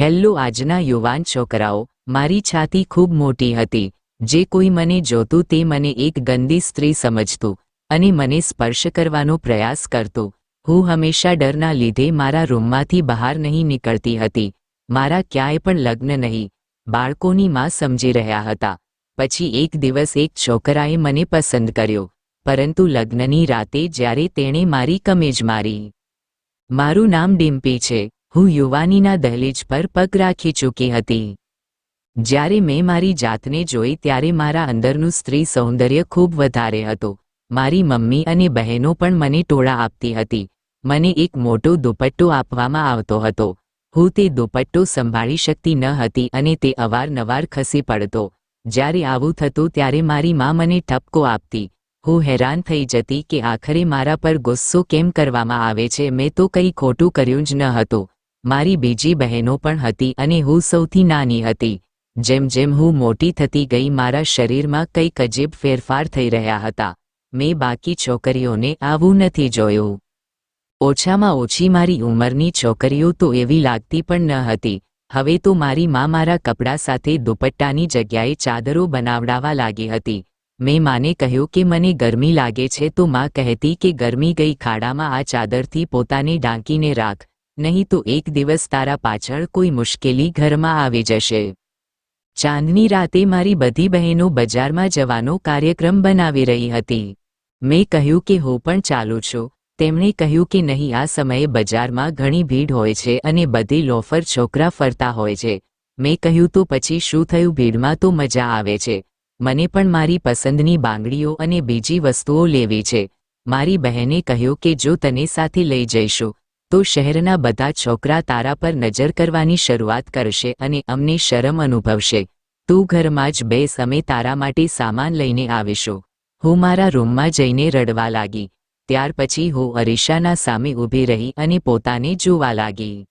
Hello આજના યુવાન છોકરાઓ, મારી છાતી ખૂબ મોટી હતી, જે કોઈ મને જોતું તે મને એક ગંદી સ્ત્રી સમજતું, અને મને સ્પર્શ કરવાનો પ્રયાસ કરતું. હું હંમેશા ડરના લીધે મારા રૂમમાંથી બહાર નહીં નીકળતી હતી. મારા ક્યાંય પણ લગ્ન નહીં. બાળકોની માં સમજી રહ્યા હતા. પછી એક દિવસ એક છોકરાએ મને પસંદ કર્યો, પરંતુ લગ્નની રાતે જ્યારે તેણે મારી કમેજ મારી. મારું નામ ડિમ્પી છે. હું યુવાનીના દહેલીજ પર પગ રાખી ચૂકી હતી. જ્યારે મેં મારી જાતને જોઈ ત્યારે મારા અંદરનું સ્ત્રી સૌંદર્ય ખૂબ વધારે હતું. મારી મમ્મી અને બહેનો પણ મને ટોળા આપતી હતી. મને એક મોટો દુપટ્ટો આપવામાં આવતો હતો. હું તે દુપટ્ટો સંભાળી શકતી ન હતી અને તે અવારનવાર ખસી પડતો. જ્યારે આવું થતું ત્યારે મારી મા મને ઠપકો આપતી. હું હેરાન થઈ જતી કે આખરે મારા પર ગુસ્સો કેમ કરવામાં આવે છે, મેં તો કંઈ ખોટું કર્યું જ ન હતું. મારી બીજી બહેનો પણ હતી અને હું સૌથી નાની હતી. જેમ જેમ હું મોટી થતી ગઈ મારા શરીરમાં કંઈક અજીબ ફેરફાર થઈ રહ્યા હતા. મેં બાકી છોકરીઓને આવું નથી જોયું. ઓછામાં ઓછી મારી ઉંમરની છોકરીઓ તો એવી લાગતી પણ ન હતી. હવે તો મારી મા મારા કપડાં સાથે દુપટ્ટાની જગ્યાએ ચાદરો બનાવડાવા લાગી હતી. મેં માને કહ્યું કે મને ગરમી લાગે છે તો માં કહેતી કે ગરમી ગઈ ખાડામાં આ ચાદરથી પોતાને ઢાંકીને રાખ. નહીં તો એક દિવસ તારા પાછળ કોઈ મુશ્કેલી ઘરમાં આવી જશે. ચાંદની રાતે મારી બધી બહેનો બજારમાં જવાનો કાર્યક્રમ બનાવી રહી હતી. મેં કહ્યું કે હું પણ ચાલું છું. તેમણે કહ્યું કે નહીં, આ સમયે બજારમાં ઘણી ભીડ હોય છે અને બધી લોફર છોકરા ફરતા હોય છે. મેં કહ્યું, તો પછી શું થયું? ભીડમાં તો મજા આવે છે. મને પણ મારી પસંદની બાંગડીઓ અને બીજી વસ્તુઓ લેવી છે. મારી બહેને કહ્યું કે, જો તને સાથે લઈ જઈશું તો શહેરના બધા છોકરા તારા પર નજર કરવાની શરૂઆત કરશે અને અમને શરમ અનુભવશે. તું ઘરમાં જ બે અમે તારા માટે સામાન લઈને આવીશું. હું મારા રૂમમાં જઈને રડવા લાગી. ત્યાર પછી હું અરીસાના સામે ઊભી રહી અને પોતાને જોવા લાગી.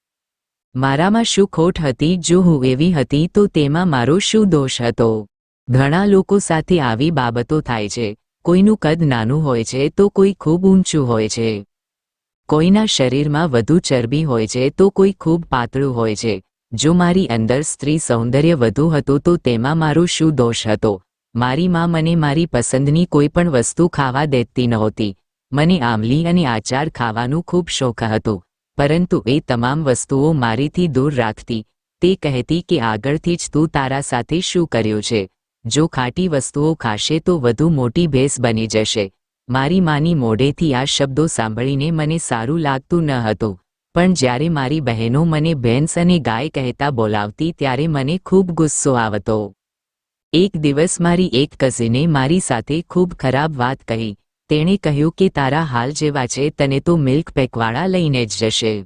મારામાં શું ખોટ હતી? જો હું એવી હતી તો તેમાં મારો શું દોષ હતો? ઘણા લોકો સાથે આવી બાબતો થાય છે. કોઈનું કદ નાનું હોય છે તો કોઈ ખૂબ ઊંચું હોય છે. કોઈના શરીરમાં વધુ ચરબી હોય છે તો કોઈ ખૂબ પાતળું હોય છે. જો મારી અંદર સ્ત્રી સૌંદર્ય વધુ હતું તો તેમાં મારો શું દોષ હતો? મારી માં મને મારી પસંદની કોઈ પણ વસ્તુ ખાવા દેતી નહોતી. મને આમલી અને આચાર ખાવાનું ખૂબ શોખ હતો. પરંતુ એ તમામ વસ્તુઓ મારીથી દૂર રાખતી. તે કહેતી કે આગળથી જ તું તારા સાથે શું કર્યું છે? જો ખાટી વસ્તુઓ ખાશે તો વધુ મોટી ભેંસ બની જશે. મારી માની મોઢેથી આ શબ્દો સાંભળીને મને સારું લાગતું ન હતું. પણ જ્યારે મારી બહેનો મને ભેંસ અને ગાય કહેતા બોલાવતી ત્યારે મને ખૂબ ગુસ્સો આવતો. એક દિવસ મારી એક કઝિને મારી સાથે ખૂબ ખરાબ વાત કહી. તેણે કહ્યું કે તારા હાલ જેવા છે, તને તો મિલ્ક પેકવાળા લઈને જ જશે.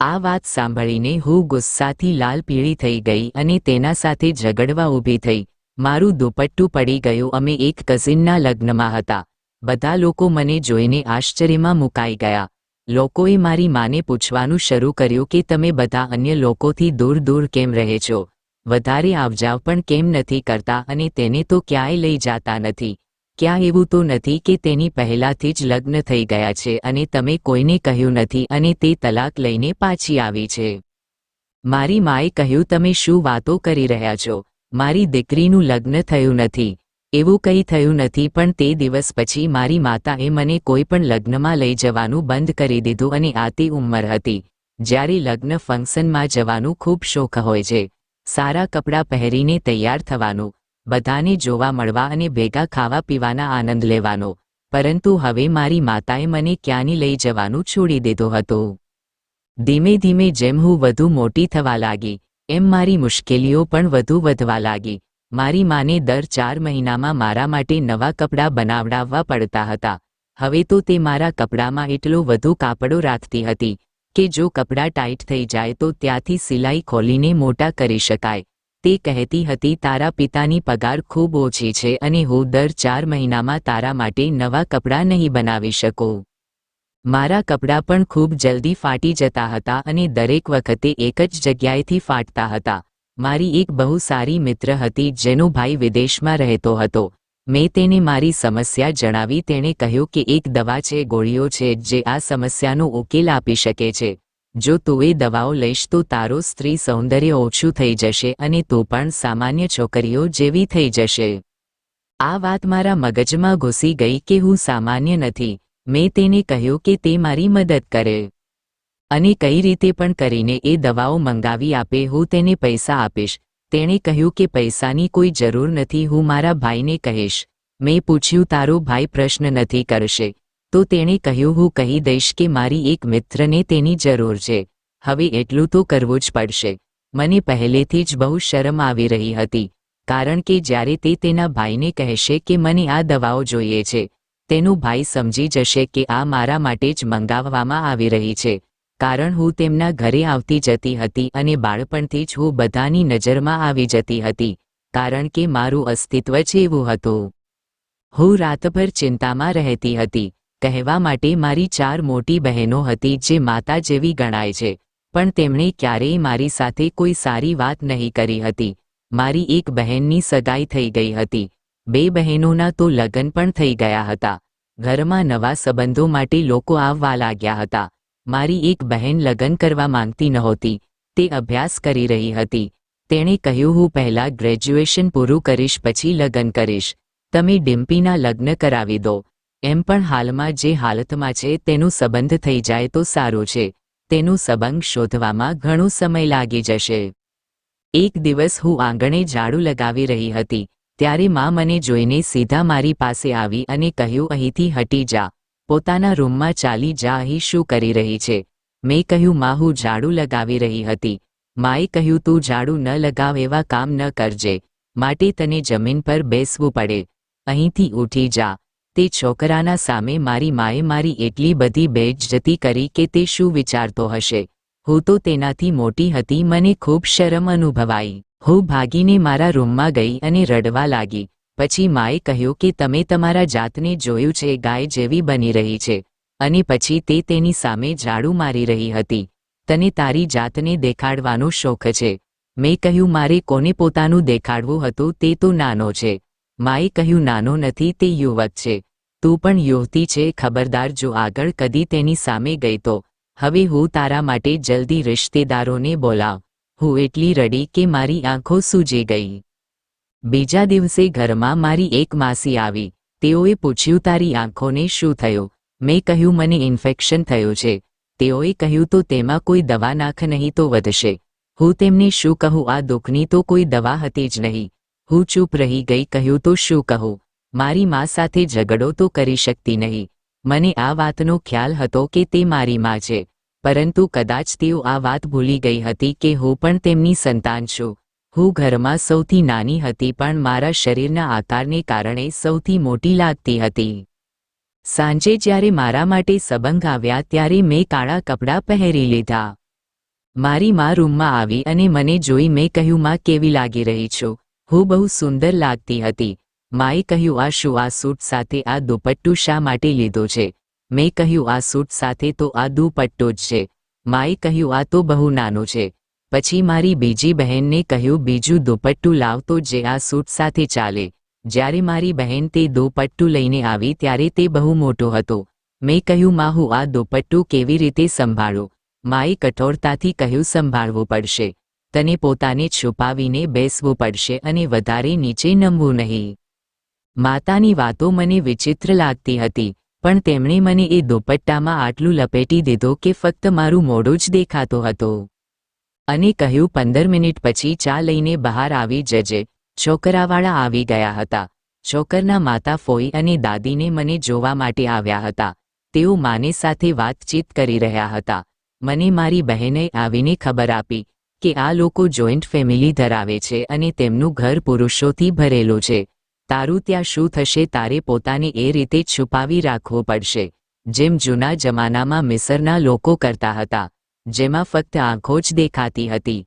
આ વાત સાંભળીને હું ગુસ્સાથી લાલ પીળી થઈ ગઈ અને તેના સાથે ઝઘડવા ઊભી થઈ. મારું દુપટ્ટું પડી ગયું, અમે એક કઝિનના લગ્નમાં હતા. બધા લોકો મને જોઈને આશ્ચર્યમાં મુકાઈ ગયા. લોકોએ મારી માને પૂછવાનું શરૂ કર્યું કે તમે બધા અન્ય લોકોથી દૂર દૂર કેમ રહે છો? વધારે આવજાવ પણ કેમ નથી કરતા અને તેને તો ક્યાંય લઈ જાતા નથી. ક્યાં એવું તો નથી કે તેની પહેલાથી જ લગ્ન થઈ ગયા છે અને તમે કોઈને કહ્યું નથી અને તે તલાક લઈને પાછી આવી છે. મારી માએ કહ્યું, તમે શું વાતો કરી રહ્યા છો? મારી દીકરીનું લગ્ન થયું નથી. એવું કંઈ થયું નથી, પણ તે દિવસ પછી મારી માતાએ મને કોઈ પણ લગ્નમાં લઈ જવાનું બંધ કરી દીધું અને આ તે ઉંમર હતી, જ્યારે લગ્ન ફંક્શનમાં જવાનું ખૂબ શોખ હોય છે. સારા કપડાં પહેરીને તૈયાર થવાનું, બધાને જોવા મળવા અને ભેગા ખાવા પીવાના આનંદ લેવાનો, પરંતુ હવે મારી માતાએ મને ક્યાંની લઈ જવાનું છોડી દીધો હતો. ધીમે ધીમે જેમ હું વધુ મોટી થવા લાગી, એમ મારી મુશ્કેલીઓ પણ વધુ વધવા લાગી મારી માને દર ચાર મહિનામાં મારા માટે નવા કપડાં બનાવડાવવા પડતા હતા. હવે તો તે મારા કપડામાં એટલો વધુ કાપડો રાખતી હતી કે જો કપડાં ટાઈટ થઈ જાય તો ત્યાંથી સિલાઈ ખોલીને મોટા કરી શકાય. તે કહેતી હતી, તારા પિતાની પગાર ખૂબ ઓછી છે અને હું દર ચાર મહિનામાં તારા માટે નવા કપડાં નહીં બનાવી શકું. મારા કપડાં પણ ખૂબ જલ્દી ફાટી જતા હતા અને દરેક વખતે એક જ જગ્યાએથી ફાટતા હતા. મારી એક બહુ સારી મિત્ર હતી જેનો ભાઈ વિદેશમાં રહેતો હતો. મેં તેને મારી સમસ્યા જણાવી તેણે કહ્યું કે એક દવા છે, ગોળીઓ છે, જે આ સમસ્યાનો ઉકેલ આપી શકે છે. જો તું એ દવાઓ લઈશ તો તારો સ્ત્રી સૌંદર્ય ઓછું થઈ જશે અને તું પણ સામાન્ય છોકરીઓ જેવી થઈ જશે. આ વાત મારા મગજમાં ઘૂસી ગઈ કે હું સામાન્ય નથી. મેં તેને કહ્યું કે તે મારી મદદ કરે. અને કઈ રીતે પણ કરીને એ દવાઓ મંગાવી આપે, હું તેને પૈસા આપીશ. તેણે કહ્યું કે પૈસાની કોઈ જરૂર નથી, હું મારા ભાઈને કહીશ. મેં પૂછ્યું, તારો ભાઈ પ્રશ્ન નથી કરશે. તો તેણે કહ્યું, હું કહી દઈશ કે મારી એક મિત્રને તેની જરૂર છે. હવે એટલું તો કરવું જ પડશે. મને પહેલેથી જ બહુ શરમ આવી રહી હતી, કારણ કે જ્યારે તે તેના ભાઈને કહેશે કે મને આ દવાઓ જોઈએ છે, તેનું ભાઈ સમજી જશે કે આ મારા માટે જ મંગાવવામાં આવી રહી છે. કારણ હું તેમના ઘરે આવતી જતી હતી અને બાળપણથી જ હું બધાની નજરમાં આવી જતી હતી, કારણ કે મારું અસ્તિત્વ જ એવું હતું. હું રાતભર ચિંતામાં રહેતી હતી, કહેવા માટે મારી ચાર મોટી બહેનો હતી જે માતા જેવી ગણાય છે, પણ તેમણે ક્યારેય મારી સાથે કોઈ સારી વાત નહીં કરી હતી. મારી એક બહેનની સગાઈ થઈ ગઈ હતી. બે બહેનોના તો લગ્ન પણ થઈ ગયા હતા. ઘરમાં નવા સંબંધો માટે લોકો આવવા લાગ્યા હતા. મારી એક બહેન લગ્ન કરવા માંગતી નહોતી. તે અભ્યાસ કરી રહી હતી. તેણે કહ્યું, હું પહેલાં ગ્રેજ્યુએશન પૂરું કરીશ, પછી લગ્ન કરીશ. તમે ડિમ્પીના લગ્ન કરાવી દો. એમ પણ હાલમાં જે હાલતમાં છે, તેનું સંબંધ થઈ જાય તો સારું છે. તેનું સંબંધ શોધવામાં ઘણો સમય લાગી જશે. એક દિવસ હું આંગણે ઝાડુ લગાવી રહી હતી. ત્યારે મા મને જોઈને સીધા મારી પાસે આવી અને કહ્યું, અહીંથી હટી જા. પોતાના રૂમમાં ચાલી જા અહીં શું કરી રહી છે? મેં કહ્યું, માં, હું ઝાડુ લગાવી રહી હતી. માએ કહ્યું, તું ઝાડુ ન લગાવ, એવા કામ ન કરજે. માટે તને જમીન પર બેસવું પડે. અહીંથી ઉઠી જા. તે છોકરાના સામે મારી માએ મારી એટલી બધી બેઇજ્જતી કરી કે તે શું વિચારતો હશે. હું તો તેનાથી મોટી હતી, મને ખૂબ શરમ અનુભવાઈ. હું ભાગીને મારા રૂમમાં ગઈ અને રડવા લાગી. પછી માએ કહ્યું કે તમે તમારા જાતને જોયું છે, ગાય જેવી બની રહી છે. અને પછી તે તેની સામે ઝાડુ મારી રહી હતી. તને તારી જાતને દેખાડવાનો શોખ છે. મેં કહ્યું, મારે કોને પોતાનું દેખાડવું હતું તે તો નાનો છે. માએ કહ્યું, નાનો નથી, તે યુવક છે. તું પણ યુવતી છે, ખબરદાર, જો આગળ કદી તેની સામે ગઈ તો. હવે હું તારા માટે જલ્દી રિશ્તેદારોને બોલાવ. હું એટલી રડી કે મારી આંખો સૂજી ગઈ. બીજા દિવસે ઘરમાં મારી એક માસી આવી. તેઓએ પૂછ્યું, તારી આંખોને શું થયું? મેં કહ્યું, મને ઇન્ફેક્શન થયું છે. તેઓએ કહ્યું, તો તેમાં કોઈ દવા નાખ નહીં તો વધશે. હું તેમને શું કહું? આ દુઃખની તો કોઈ દવા હતી જ નહીં. હું ચૂપ રહી ગઈ, કહ્યું, તો શું કહું? મારી મા સાથે ઝઘડો તો કરી શકતી નહીં. મને આ વાતનો ખ્યાલ હતો કે તે મારી મા છે. પરંતુ કદાચ તેઓ આ વાત ભૂલી ગઈ હતી કે હું પણ તેમની સંતાન છું. હું ઘરમાં સૌથી નાની હતી પણ મારા શરીરના આકારને કારણે સૌથી મોટી લાગતી હતી. સાંજે જ્યારે મારા માટે સબંગ આવ્યા ત્યારે મેં કાળા કપડાં પહેરી લીધા. મારી મા રૂમમાં આવી અને મને જોઈ મેં કહ્યું, માં, કેવી લાગી રહી છું? હું બહુ સુંદર લાગતી હતી. માએ કહ્યું, આ શું, આ સૂટ સાથે આ દુપટ્ટું શા માટે લીધો છે? મેં કહ્યું, આ સૂટ સાથે તો આ દુપટ્ટો જ છે. માએ કહ્યું, આ તો બહુ નાનો છે. પછી મારી બીજી બહેનને કહ્યું, બીજું દુપટ્ટું લાવતો જે આ સૂટ સાથે ચાલે. જ્યારે મારી બહેન તે દુપટ્ટું લઈને આવી ત્યારે તે બહુ મોટો હતો. મેં કહ્યું માં હું આ દુપટ્ટું કેવી રીતે સંભાળું? માએ કઠોરતાથી કહ્યું, સંભાળવું પડશે. તને પોતાને છુપાવીને બેસવું પડશે અને વધારે નીચે નમવું નહીં. માતાની વાતો મને વિચિત્ર લાગતી હતી, પણ તેમણે મને એ દુપટ્ટામાં આટલું લપેટી દીધો કે ફક્ત મારું મોઢું જ દેખાતો હતો. અને કહ્યું, પંદર મિનિટ પછી ચા લઈને બહાર આવી જજે. છોકરાવાળા આવી ગયા હતા. છોકરના માતા ફોઈ અને દાદીને મને જોવા માટે આવ્યા હતા. તેઓ માને સાથે વાતચીત કરી રહ્યા હતા. મને મારી બહેને આવીને ખબર આપી કે આ લોકો જોઈન્ટ ફેમિલી ધરાવે છે અને તેમનું ઘર પુરુષોથી ભરેલું છે. તારું ત્યાં શું થશે તારે પોતાને એ રીતે છુપાવી રાખવું પડશે. જેમ જૂના જમાનામાં મિસરના લોકો કરતા હતા. જેમાં ફક્ત આંખો જ દેખાતી હતી.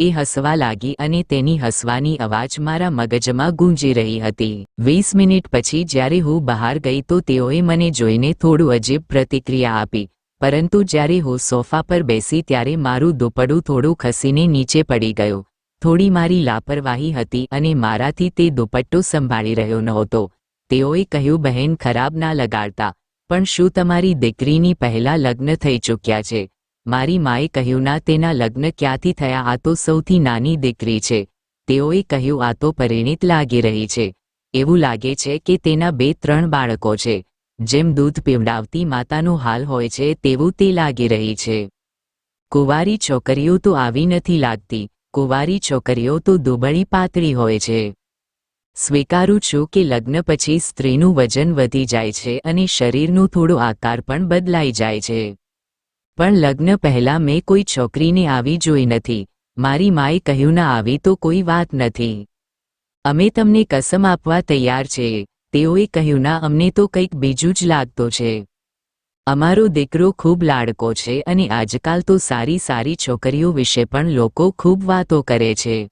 એ હસવા લાગી અને તેની હસવાની અવાજ મારા મગજમાં ગુંજી રહી હતી. વીસ મિનિટ પછી જ્યારે હું બહાર ગઈ તો તેઓએ મને જોઈને થોડું અજીબ પ્રતિક્રિયા આપી, પરંતુ જ્યારે હું સોફા પર બેસી ત્યારે મારું દુપડું થોડું ખસીને નીચે પડી ગયું. થોડી મારી લાપરવાહી હતી અને મારાથી તે દુપટ્ટો સંભાળી રહ્યો નહોતો. તેઓએ કહ્યું, બહેન, ખરાબ ના લગાડતા, પણ શું તમારી દીકરીની પહેલા લગ્ન થઈ ચૂક્યા છે? મારી માએ કહ્યું, ના, તેના લગ્ન ક્યાંથી થયા? આ તો સૌથી નાની દીકરી છે. તેઓએ કહ્યું, આ તો પરિણીત લાગી રહી છે. એવું લાગે છે કે તેના બે, ત્રણ બાળકો છે. જેમ દૂધ પીવડાવતી માતાનો હાલ હોય છે, તેવું તે લાગી રહી છે. કુંવારી છોકરીઓ તો આવી નથી લાગતી. કુંવારી છોકરીઓ તો દુબળી પાતળી હોય છે. સ્વીકારું છું કે લગ્ન પછી સ્ત્રીનું વજન વધી જાય છે અને શરીરનું થોડો આકાર પણ બદલાઈ જાય છે. પણ લગ્ન પહેલા મેં કોઈ છોકરીને આવી જોઈ નથી. મારી માએ કહ્યું, ના, આવી તો કોઈ વાત નથી. અમે તમને કસમ આપવા તૈયાર છીએ તેઓએ કહ્યું, ના, અમને તો કંઈક બીજું જ લાગતો છે. અમારો દીકરો ખૂબ લાડકો છે અને આજકાલ તો સારી સારી છોકરીઓ વિશે પણ લોકો ખૂબ વાતો કરે છે.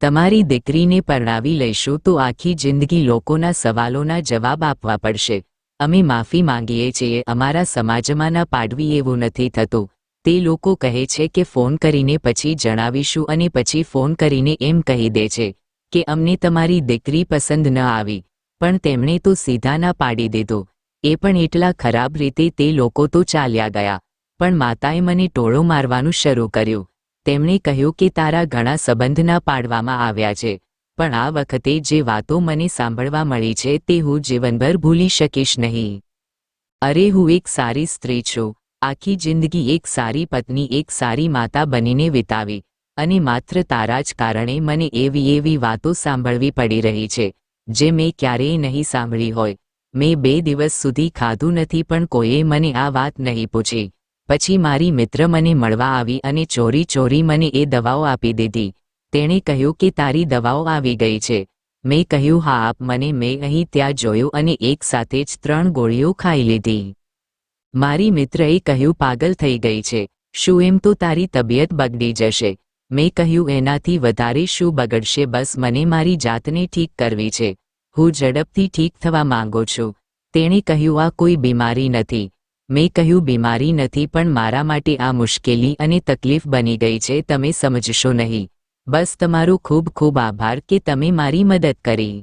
તમારી દીકરીને પરણાવી લઈશું તો આખી જિંદગી લોકોના સવાલોના જવાબ આપવા પડશે. અમે માફી માંગીએ છીએ, અમારા સમાજમાં ના પાડવી એવું નથી થતું. તે લોકો કહે છે કે ફોન કરીને પછી જણાવીશું અને પછી ફોન કરીને એમ કહી દે છે કે અમને તમારી દીકરી પસંદ ન આવી, પણ તેમણે તો સીધા ના પાડી દીધો. એ પણ એટલા ખરાબ રીતે તે લોકો તો ચાલ્યા ગયા. પણ માતાએ મને ટોળો મારવાનું શરૂ કર્યું. તેમણે કહ્યું કે તારા ઘણા સંબંધ ના પાડવામાં આવ્યા છે. પણ આ વખતે જે વાતો મને સાંભળવા મળી છે તે હું જીવનભર ભૂલી શકીશ નહીં. અરે હું એક સારી સ્ત્રી છું. આખી જિંદગી એક સારી પત્ની, એક સારી માતા બનીને વિતાવી. અને માત્ર તારા જ કારણે મને એવી એવી વાતો સાંભળવી પડી રહી છે, જે મેં ક્યારેય નહીં સાંભળી હોય. મેં બે દિવસ સુધી ખાધું નથી પણ કોઈએ મને આ વાત નહીં પૂછી. પછી મારી મિત્ર મને મળવા આવી અને ચોરી ચોરી મને એ દવાઓ આપી દીધી. તેણે કહ્યું કે તારી દવાઓ આવી ગઈ છે. મેં કહ્યું, હા, આપ મને મેં અહીં ત્યાં જોયું અને એક સાથે જ ત્રણ ગોળીઓ ખાઈ લીધી. મારી મિત્રએ કહ્યું, પાગલ થઈ ગઈ છે. શું એમ તો તારી તબિયત બગડી જશે? મેં કહ્યું, એનાથી વધારે શું બગડશે? બસ મને મારી જાતને ઠીક કરવી છે. હું ઝડપથી ઠીક થવા માંગુ છું. તેણે કહ્યું, આ કોઈ બીમારી નથી. મેં કહ્યું, બીમારી નથી, પણ મારા માટે આ મુશ્કેલી અને તકલીફ બની ગઈ છે. તમે સમજશો નહીં. બસ તમારો ખૂબ ખૂબ આભાર કે તમે મારી મદદ કરી.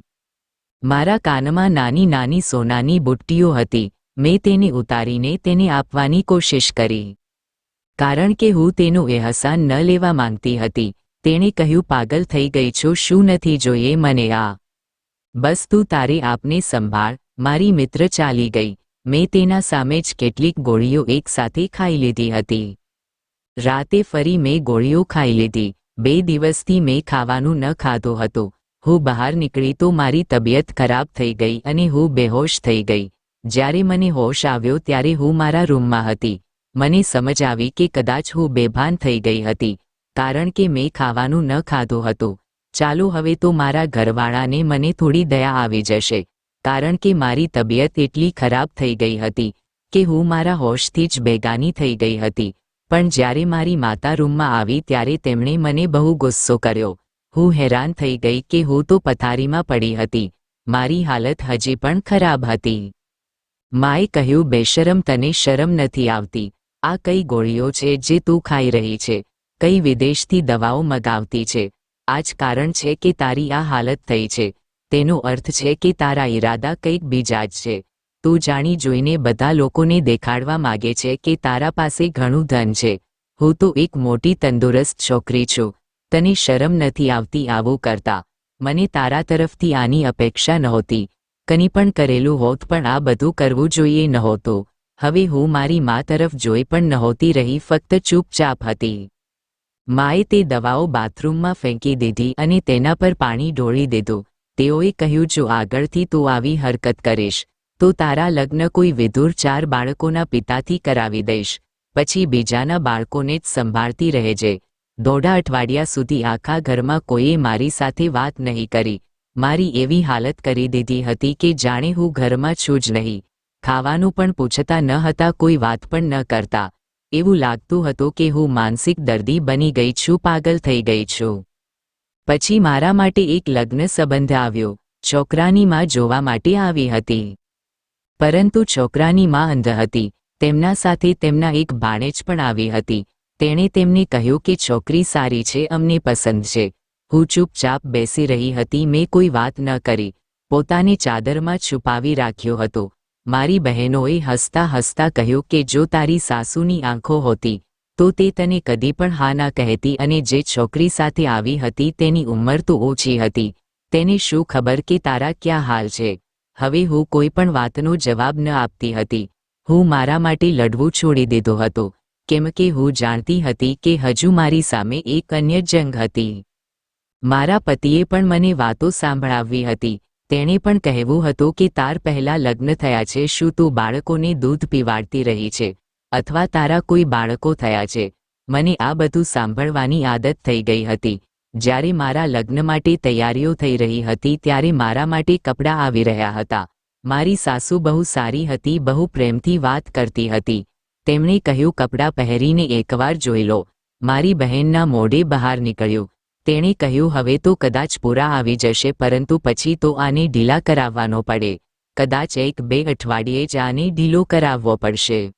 મારા કાનમાં નાની નાની સોનાની બુટ્ટીઓ હતી, મેં તેને ઉતારીને તેને આપવાની કોશિશ કરી. કારણ કે હું તેનું એહસાન ન લેવા માંગતી હતી, તેણે કહ્યું, પાગલ થઈ ગઈ છો, શું નથી જોઈએ મને આ? બસ તું તારે આપને સંભાળ, મારી મિત્ર ચાલી ગઈ, મેં તેના સામે જ કેટલીક ગોળીઓ એકસાથે ખાઈ લીધી હતી. રાતે ફરી મેં ગોળીઓ ખાઈ લીધી બે દિવસથી મેં ખાવાનું ન ખાધું હતું. હું બહાર નીકળી તો મારી તબિયત ખરાબ થઈ ગઈ અને હું બેહોશ થઈ ગઈ. જ્યારે મને હોશ આવ્યો ત્યારે હું મારા રૂમમાં હતી. મને સમજ આવી કે કદાચ હું બેભાન થઈ ગઈ હતી, કારણ કે મેં ખાવાનું ન ખાધું હતું. ચાલો હવે તો મારા ઘરવાળાને મને થોડી દયા આવી જશે, કારણ કે મારી તબિયત એટલી ખરાબ થઈ ગઈ હતી, કે હું મારા હોશથી જ બેગાની થઈ ગઈ હતી. પણ જ્યારે મારી માતા રૂમમાં આવી ત્યારે તેમણે મને બહુ ગુસ્સો કર્યો. હું હેરાન થઈ ગઈ કે હું તો પથારીમાં પડી હતી. મારી હાલત હજી પણ ખરાબ હતી. માએ કહ્યું, બેશરમ, તને શરમ નથી આવતી. આ કઈ ગોળીઓ છે જે તું ખાઈ રહી છે? કઈ વિદેશથી દવાઓ મગાવતી છે? આ જ કારણ છે કે તારી આ હાલત થઈ છે. તેનો અર્થ છે કે તારા ઈરાદા કંઈક બીજા જ છે. તું જાણી જોઈને બધા લોકોને દેખાડવા માગે છે કે તારા પાસે ઘણું ધન છે. હું તો એક મોટી તંદુરસ્ત છોકરી છું. તને શરમ નથી આવતી આવું કરતા. મને તારા તરફથી આની અપેક્ષા નહોતી. કની પણ કરેલું હોત પણ આ બધું કરવું જોઈએ નહોતું. હવે હું મારી મા તરફ જોઈ પણ નહોતી રહી, ફક્ત ચૂપચાપ હતી. માએ તે દવાઓ બાથરૂમમાં ફેંકી દીધી અને તેના પર પાણી ઢોળી દીધું. તેઓએ કહ્યું, જો આગળથી તું આવી હરકત કરીશ તો તારા લગ્ન કોઈ વિધુર ચાર બાળકોના પિતાથી કરાવી દઈશ. પછી બીજાના બાળકોને જ સંભાળતી રહેજે. દોઢા અઠવાડિયા સુધી આખા ઘરમાં કોઈએ મારી સાથે વાત નહીં કરી. મારી એવી હાલત કરી દીધી હતી કે જાણે હું ઘરમાં છું જ નહીં. ખાવાનું પણ પૂછતા ન હતા, કોઈ વાત પણ ન કરતા. એવું લાગતું હતું કે હું માનસિક દર્દી બની ગઈ છું, પાગલ થઈ ગઈ છું. પછી મારા માટે એક લગ્ન સંબંધ આવ્યો. છોકરાની માં જોવા માટે આવી હતી. પરંતુ છોકરાની માં અંધ હતી. તેમના સાથે તેમના એક ભાણેજ પણ આવી હતી. તેણે તેમને કહ્યું કે છોકરી સારી છે, અમને પસંદ છે. હું ચૂપચાપ બેસી રહી હતી, મેં કોઈ વાત ન કરી. પોતાને ચાદરમાં છુપાવી રાખ્યો હતો. મારી બહેનોએ હસતા હસતા કહ્યું કે જો તારી સાસુની આંખો હોતી, તો તે તને કદી પણ હા ના કહેતી અને જે છોકરી સાથે આવી હતી તેની ઉંમર તો ઓછી હતી. તેને શું ખબર કે તારા ક્યાં હાલ છે? હવે હું કોઈ પણ વાતનો જવાબ ન આપતી હતી. હું મારા માટે લડવું છોડી દીધો હતો. કેમ કે હું જાણતી હતી કે હજુ મારી સામે એક અન્ય જંગ હતી. મારા પતિએ પણ મને વાતો સાંભળાવવી હતી. તેણે પણ કહેવું હતું કે તાર પહેલા લગ્ન થયા છે, શું તું બાળકોને દૂધ પીવાડતી રહી છે? અથવા તારા કોઈ બાળકો થયા છે? મને આ બધું સાંભળવાની આદત થઈ ગઈ હતી. જ્યારે મારા લગ્ન માટે તૈયારીઓ થઈ રહી હતી ત્યારે મારા માટે કપડાં આવી રહ્યા હતા. મારી સાસુ બહુ સારી હતી, બહુ પ્રેમથી વાત કરતી હતી. તેમણે કહ્યું, કપડાં પહેરીને એકવાર જોઈ લો. મારી બહેનના મોઢે બહાર નીકળ્યું. તેણે કહ્યું, હવે તો કદાચ પૂરા આવી જશે, પરંતુ પછી તો આને ઢીલા કરાવવાનો પડે. કદાચ એક બે અઠવાડિયે જ આને ઢીલો કરાવવો પડશે.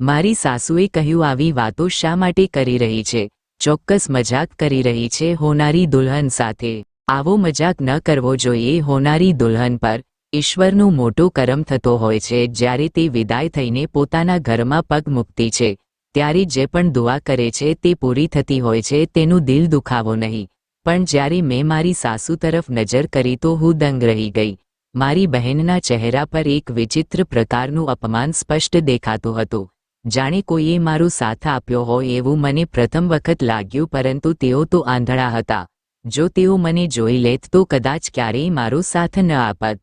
મારી સાસુએ કહ્યું, આવી વાતો શા માટે કરી રહી છે? ચોક્કસ મજાક કરી રહી છે હોનારી દુલ્હન સાથે. આવો મજાક ન કરવો જોઈએ હોનારી દુલ્હન પર. ઈશ્વરનું મોટો કરમ થતો હોય છે, જ્યારે તે વિદાય થઈને પોતાના ઘરમાં પગ મૂકતી છે. ત્યારે જે પણ દુઆ કરે છે તે પૂરી થતી હોય છે, તેનું દિલ દુખાવો નહીં. પણ જ્યારે મેં મારી સાસુ તરફ નજર કરી તો હું દંગ રહી ગઈ. મારી બહેનના ચહેરા પર એક વિચિત્ર પ્રકારનું અપમાન સ્પષ્ટ દેખાતું હતું. જાણે કોઈએ મારો સાથ આપ્યો હોય એવું મને પ્રથમ વખત લાગ્યું, પરંતુ તેઓ તો આંધળા હતા. જો તેઓ મને જોઈ લેત તો કદાચ ક્યારેય મારો સાથ ન આપત.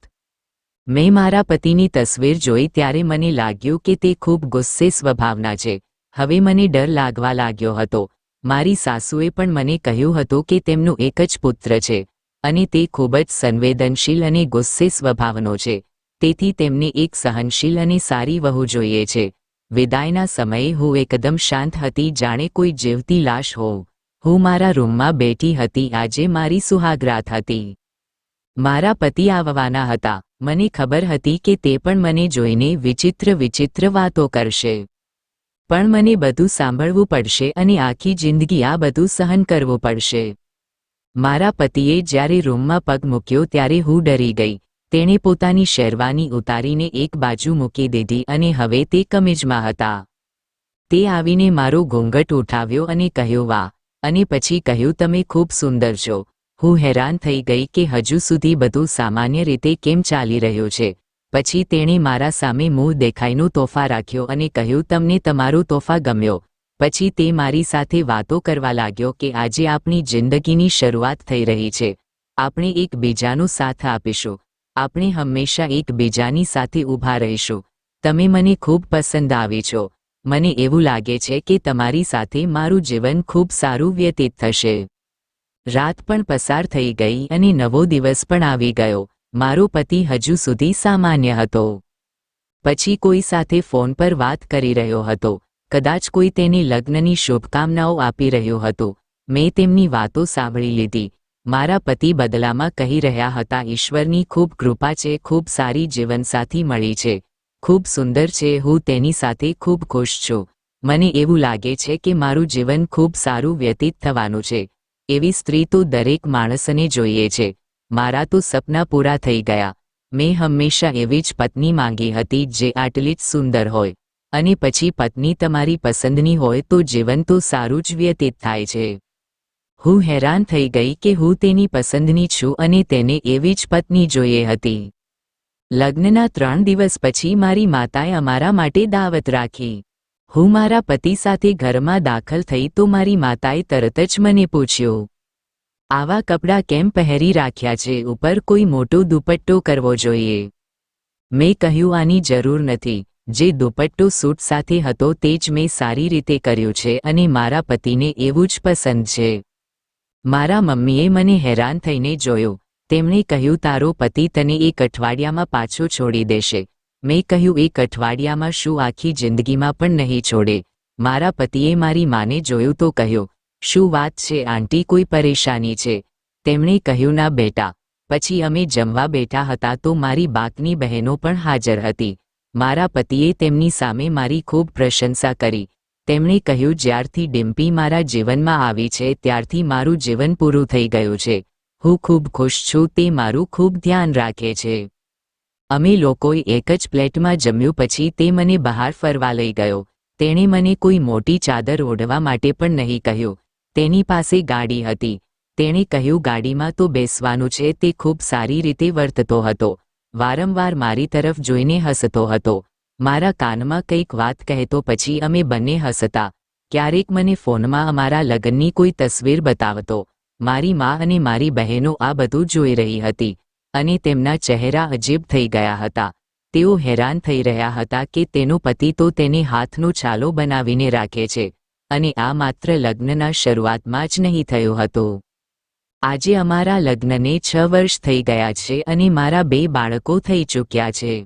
મેં મારા પતિની તસવીર જોઈ ત્યારે મને લાગ્યું કે તે ખૂબ ગુસ્સે સ્વભાવના છે. હવે મને ડર લાગવા લાગ્યો હતો. મારી સાસુએ પણ મને કહ્યું હતું કે તેમનું એક જ પુત્ર છે, અને તે ખૂબ જ સંવેદનશીલ અને ગુસ્સે સ્વભાવનો છે. તેથી તેમને એક સહનશીલ અને સારી વહુ જોઈએ છે. વિદાયના સમયે હું એકદમ શાંત હતી, જાણે કોઈ જીવતી લાશ હોઉં હું મારા રૂમમાં બેઠી હતી, આજે મારી સુહાગરાત હતી. મારા પતિ આવવાના હતા. મને ખબર હતી કે તે પણ મને જોઈને વિચિત્ર વિચિત્ર વાતો કરશે. પણ મને બધું સાંભળવું પડશે અને આખી જિંદગી આ બધું સહન કરવું પડશે. મારા પતિએ જ્યારે રૂમમાં પગ મૂક્યો ત્યારે હું ડરી ગઈ. તેણે પોતાની શેરવાની ઉતારીને એક બાજુ મૂકી દીધી અને હવે તે કમીજમાં હતા. તે આવીને મારો ઘોંઘટ ઉઠાવ્યો અને કહ્યું, વાહ. અને પછી કહ્યું, તમે ખૂબ સુંદર છો. હું હેરાન થઈ ગઈ કે હજુ સુધી બધું સામાન્ય રીતે કેમ ચાલી રહ્યું છે. પછી તેણે મારા સામે મોં દેખાઈનો તોફા રાખ્યો અને કહ્યું, તમને તમારો તોફા ગમ્યો. પછી તે મારી સાથે વાતો કરવા લાગ્યો કે આજે આપણી જિંદગીની શરૂઆત થઈ રહી છે. આપણે એકબીજાનો સાથ આપીશું. આપણે હંમેશા એકબીજાની સાથે ઊભા રહીશું. તમે મને ખૂબ પસંદ આવી છો. મને એવું લાગે છે કે તમારી સાથે મારું જીવન ખૂબ સારું વ્યતીત થશે. રાત પણ પસાર થઈ ગઈ અને નવો દિવસ પણ આવી ગયો. મારો પતિ હજુ સુધી સામાન્ય હતો. પછી કોઈ સાથે ફોન પર વાત કરી રહ્યો હતો. કદાચ કોઈ તેને લગ્નની શુભકામનાઓ આપી રહ્યો હતો. મેં તેમની વાતો સાંભળી લીધી. મારા પતિ બદલામાં કહી રહ્યા હતા, ઈશ્વરની ખૂબ કૃપા છે, ખૂબ સારી જીવનસાથી મળી છે, ખૂબ સુંદર છે, હું તેની સાથે ખૂબ ખુશ છું. મને એવું લાગે છે કે મારું જીવન ખૂબ સારું વ્યતીત થવાનું છે. એવી સ્ત્રી તો દરેક માણસને જોઈએ છે. મારા તો સપના પૂરા થઈ ગયા. મેં હંમેશા એવી જ પત્ની માંગી હતી જે આટલી જ સુંદર હોય. અને પછી પત્ની તમારી પસંદની હોય તો જીવન તો સારું જ વ્યતીત થાય છે. હું હેરાન થઈ ગઈ કે હું તેની પસંદની છું અને તેને એવી જ પત્ની જોઈએ હતી. લગ્નના ત્રણ દિવસ પછી મારી માતાએ અમારા માટે દાવત રાખી. હું મારા પતિ સાથે ઘરમાં દાખલ થઈ તો મારી માતાએ તરત જ મને પૂછ્યું, આવા કપડાં કેમ પહેરી રાખ્યા છે? ઉપર કોઈ મોટો દુપટ્ટો કરવો જોઈએ. મેં કહ્યું, આની જરૂર નથી. જે દુપટ્ટો સૂટ સાથે હતો તે જ મેં સારી રીતે કર્યું છે અને મારા પતિને એવું જ પસંદ છે. મારા મમ્મીએ મને હેરાન થઈને જોયો. તેમણે કહ્યું, તારો પતિ તને એક અઠવાડિયામાં પાછો છોડી દેશે. મેં કહ્યું, એક અઠવાડિયામાં શું આખી જિંદગીમાં પણ નહીં છોડે? મારા પતિએ મારી માને જોયું તો કહ્યું, શું વાત છે, આંટી, કોઈ પરેશાની છે? તેમણે કહ્યું, ના બેટા. પછી અમે જમવા બેઠા હતા તો મારી બાકની બહેનો પણ હાજર હતી. મારા પતિએ તેમની સામે મારી ખૂબ પ્રશંસા કરી. તેમણે કહ્યું, જ્યારથી ડિમ્પી મારા જીવનમાં આવી છે, ત્યારથી મારું જીવન પૂરું થઈ ગયું છે. હું ખૂબ ખુશ છું, તે મારું ખૂબ ધ્યાન રાખે છે. અમે લોકોએ એક જ પ્લેટમાં જમ્યું પછી તે મને બહાર ફરવા લઈ ગયો. તેણે મને કોઈ મોટી ચાદર ઓઢવા માટે પણ નહીં કહ્યું. તેની પાસે ગાડી હતી. તેણે કહ્યું, ગાડીમાં તો બેસવાનું છે, તે ખૂબ સારી રીતે વર્તતો હતો. વારંવાર મારી તરફ જોઈને હસતો હતો. મારા કાનમાં કંઈક વાત કહેતો પછી અમે બંને હસતા. ક્યારેક મને ફોનમાં અમારા લગ્નની કોઈ તસવીર બતાવતો. મારી મા અને મારી બહેનો આ બધું જોઈ રહી હતી અને તેમના ચહેરા અજીબ થઈ ગયા હતા. તેઓ હેરાન થઈ રહ્યા હતા કે તેનો પતિ તો તેને હાથનો છાલો બનાવીને રાખે છે અને આ માત્ર લગ્નના શરૂઆતમાં જ નહીં થયું હતું. આજે અમારા લગ્નને છ વર્ષ થઈ ગયા છે અને મારા બે બાળકો થઈ ચૂક્યા છે.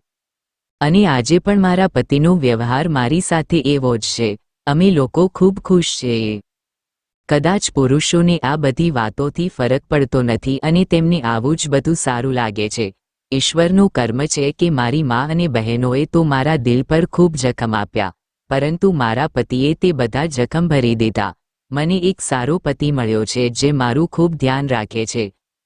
અને આજે પણ મારા પતિનો વ્યવહાર મારી સાથે એવો જ છે. અમે લોકો ખૂબ ખુશ છીએ કદાચ પુરુષોને આ બધી વાતોથી ફરક પડતો નથી અને તેમને આવું જ બધું સારું લાગે છે. ઈશ્વરનું કર્મ છે કે મારી મા અને બહેનોએ તો મારા દિલ પર ખૂબ જખમ આપ્યા, પરંતુ મારા પતિએ તે બધા જખમ ભરી દીધા. મને એક સારો પતિ મળ્યો છે જે મારું ખૂબ ધ્યાન રાખે છે.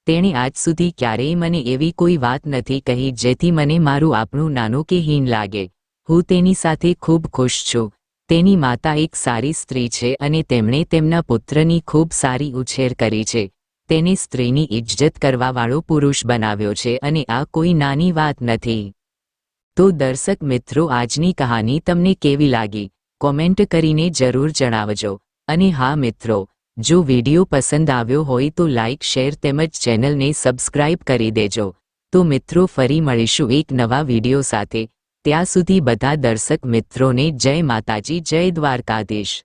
તેણે આજ સુધી ક્યારેય મને એવી કોઈ વાત નથી કહી જેથી મને મારું આપણું નાનું કે હીન લાગે. હું તેની સાથે ખૂબ ખુશ છું. તેની માતા એક સારી સ્ત્રી છે અને તેમણે તેમના પુત્રની ખૂબ સારી ઉછેર કરી છે. તેને સ્ત્રીની ઇજ્જત કરવાવાળો પુરુષ બનાવ્યો છે અને આ કોઈ નાની વાત નથી. તો દર્શક મિત્રો, આજની કહાની તમને કેવી લાગી? કોમેન્ટ કરીને જરૂર જણાવજો. અને હા મિત્રો જો વીડિયો પસંદ આવ્યો હોય તો લાઇક શેર તેમજ ચેનલને સબસ્ક્રાઇબ કરી દેજો. તો મિત્રો, ફરી મળીશું એક નવા વિડિયો સાથે. ત્યાં સુધી બધા દર્શક મિત્રોને જય માતાજી, જય દ્વારકાધીશ.